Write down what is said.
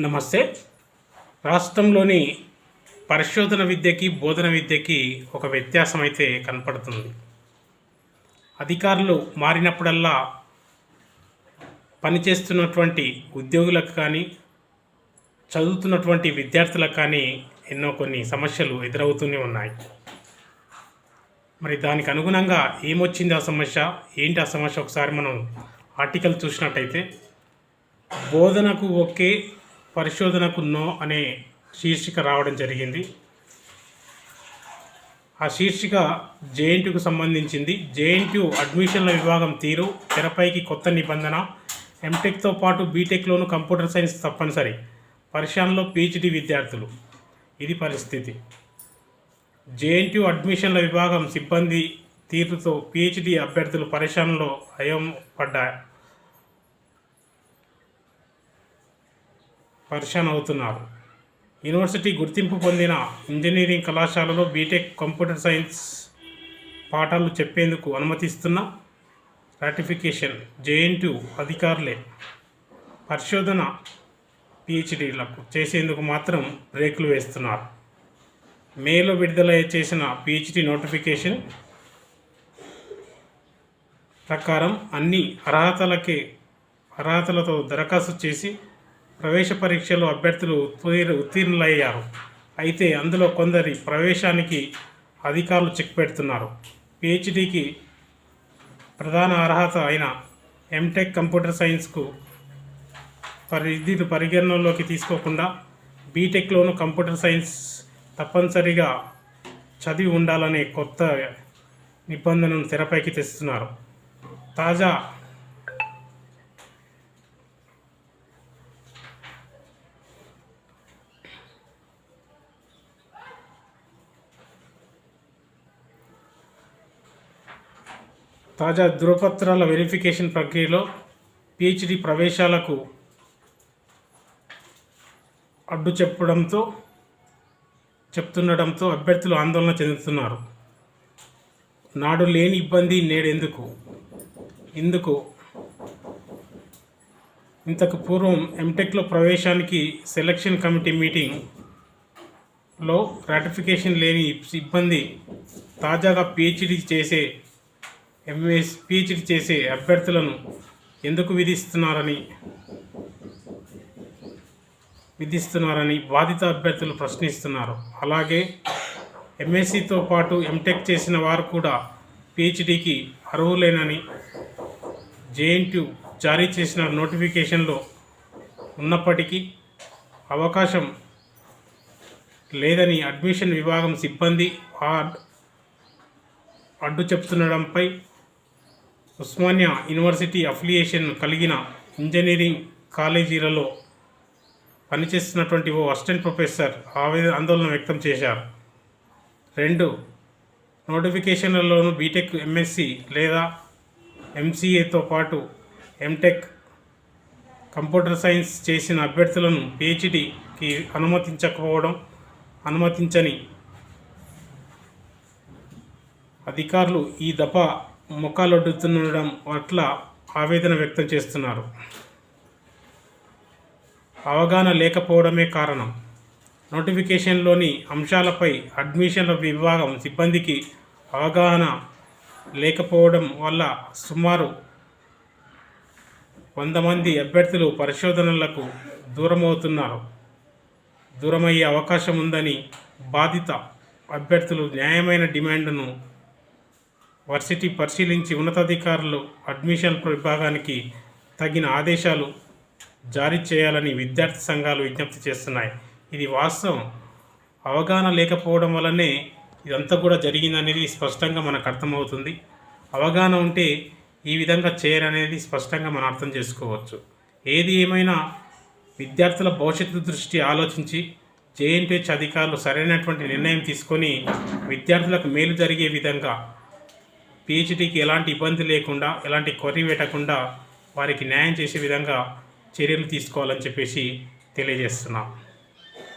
నమస్తే. రాష్ట్రంలోని పరిశోధన విద్యకి బోధన విద్యకి ఒక వ్యత్యాసం అయితే కనపడుతుంది. అధికారులు మారినప్పుడల్లా పనిచేస్తున్నటువంటి ఉద్యోగులకు కానీ చదువుతున్నటువంటి విద్యార్థులకు కానీ ఎన్నో కొన్ని సమస్యలు ఎదురవుతూనే ఉన్నాయి. మరి దానికి అనుగుణంగా ఏమొచ్చింది ఆ సమస్య? ఏంటి ఆ సమస్య? ఒకసారి మనం ఆర్టికల్ చూసినట్టయితే బోధనకు ఓకే పరిశోధనకు నో అనే శీర్షిక రావడం జరిగింది. ఆ శీర్షిక జేఎన్టీకు సంబంధించింది. జేఎన్టీ అడ్మిషన్ల విభాగం తీరు తెరపైకి కొత్త నిబంధన ఎంటెక్తో పాటు బీటెక్లోను కంప్యూటర్ సైన్స్ తప్పనిసరి పరిశ్రమలో పిహెచ్డి విద్యార్థులు. ఇది పరిస్థితి. జేఎన్టీ అడ్మిషన్ల విభాగం సిబ్బంది తీరుతో పీహెచ్డీ అభ్యర్థులు పరిశ్రమలో అయం పడ్డారు పర్షన్ అవుతున్నారు. యూనివర్సిటీ గుర్తింపు పొందిన ఇంజనీరింగ్ కళాశాలలో బీటెక్ కంప్యూటర్ సైన్స్ పాఠాలు చెప్పేందుకు అనుమతిస్తున్న రాటిఫికేషన్ జేఎన్టీ అధికారులే పరిశోధన పిహెచ్డీలకు చేసేందుకు మాత్రం బ్రేకులు వేస్తున్నారు. మేలో విడుదల చేసిన పిహెచ్డి నోటిఫికేషన్ ప్రకారం అన్ని అర్హతలకే అర్హతలతో దరఖాస్తు చేసి ప్రవేశ పరీక్షలో అభ్యర్థులు ఉత్తీర్ ఉత్తీర్ణులయ్యారు. అయితే అందులో కొందరి ప్రవేశానికి అధికారులు చెక్ పెడుతున్నారు. పిహెచ్డికి ప్రధాన అర్హత అయిన ఎంటెక్ కంప్యూటర్ సైన్స్కు పరిధిని పరిగణనలోకి తీసుకోకుండా బీటెక్లోను కంప్యూటర్ సైన్స్ తప్పనిసరిగా చదివి ఉండాలనే కొత్త నిబంధనను తెరపైకి తెస్తున్నారు. తాజా తాజా ధృవపత్రాల వెరిఫికేషన్ ప్రక్రియలో పిహెచ్డి ప్రవేశాలకు అడ్డు చెప్పడంతో చెప్తుండడంతో అభ్యర్థులు ఆందోళన చెందుతున్నారు. నాడు లేని ఇబ్బంది నేడెందుకు? ఇందుకు ఇంతకు పూర్వం ఎంటెక్లో ప్రవేశానికి సెలక్షన్ కమిటీ మీటింగ్లో రాటిఫికేషన్ లేని ఇబ్బంది తాజాగా పిహెచ్డి చేసే ఎంఎస్ పిహెచ్డి చేసే అభ్యర్థులను ఎందుకు విధిస్తున్నారని విధిస్తున్నారని బాధిత అభ్యర్థులు ప్రశ్నిస్తున్నారు. అలాగే ఎంఎస్సితో పాటు ఎంటెక్ చేసిన వారు కూడా పిహెచ్డికి అర్హులేనని జేఎన్టీ జారీ చేసిన నోటిఫికేషన్లో ఉన్నప్పటికీ అవకాశం లేదని అడ్మిషన్ విభాగం సిబ్బంది అడ్డు చెప్తుండడంపై ఉస్మానియా యూనివర్సిటీ అఫిలియేషన్ కలిగిన ఇంజనీరింగ్ కాలేజీలలో పనిచేస్తున్నటువంటి ఓ అసిస్టెంట్ ప్రొఫెసర్ ఆవేదన ఆందోళన వ్యక్తం చేశారు. రెండు నోటిఫికేషన్లలోనూ బీటెక్ ఎంఎస్సి లేదా ఎంసీఏతో పాటు ఎంటెక్ కంప్యూటర్ సైన్స్ చేసిన అభ్యర్థులను పిహెచ్డికి అనుమతించకపోవడం అనుమతించని అధికారులు ఈ దఫా ముఖాలొడ్డుతుండడం పట్ల ఆవేదన వ్యక్తం చేస్తున్నారు. అవగాహన లేకపోవడమే కారణం. నోటిఫికేషన్లోని అంశాలపై అడ్మిషన్ల విభాగం సిబ్బందికి అవగాహన లేకపోవడం వల్ల సుమారు వంద మంది అభ్యర్థులు పరిశోధనలకు దూరమవుతున్నారు. దూరమయ్యే అవకాశం ఉందని బాధిత అభ్యర్థులు న్యాయమైన డిమాండ్ను వర్సిటీ పరిశీలించి ఉన్నతాధికారులు అడ్మిషన్ విభాగానికి తగిన ఆదేశాలు జారీ చేయాలని విద్యార్థి సంఘాలు విజ్ఞప్తి చేస్తున్నాయి. ఇది వాస్తవం. అవగాహన లేకపోవడం వల్లనే ఇదంతా కూడా జరిగిందనేది స్పష్టంగా మనకు అర్థమవుతుంది. అవగాహన ఉంటే ఈ విధంగా చేయరనేది స్పష్టంగా మనం అర్థం చేసుకోవచ్చు. ఏది ఏమైనా విద్యార్థుల భవిష్యత్తు దృష్టి ఆలోచించి జేఎన్టీహెచ్ అధికారులు సరైనటువంటి నిర్ణయం తీసుకొని విద్యార్థులకు మేలు జరిగే విధంగా పిహెచ్డికి ఎలాంటి ఇబ్బంది లేకుండా ఎలాంటి కొరి పెట్టకుండా వారికి న్యాయం చేసే విధంగా చర్యలు తీసుకోవాలని చెప్పేసి తెలియజేస్తున్నాం.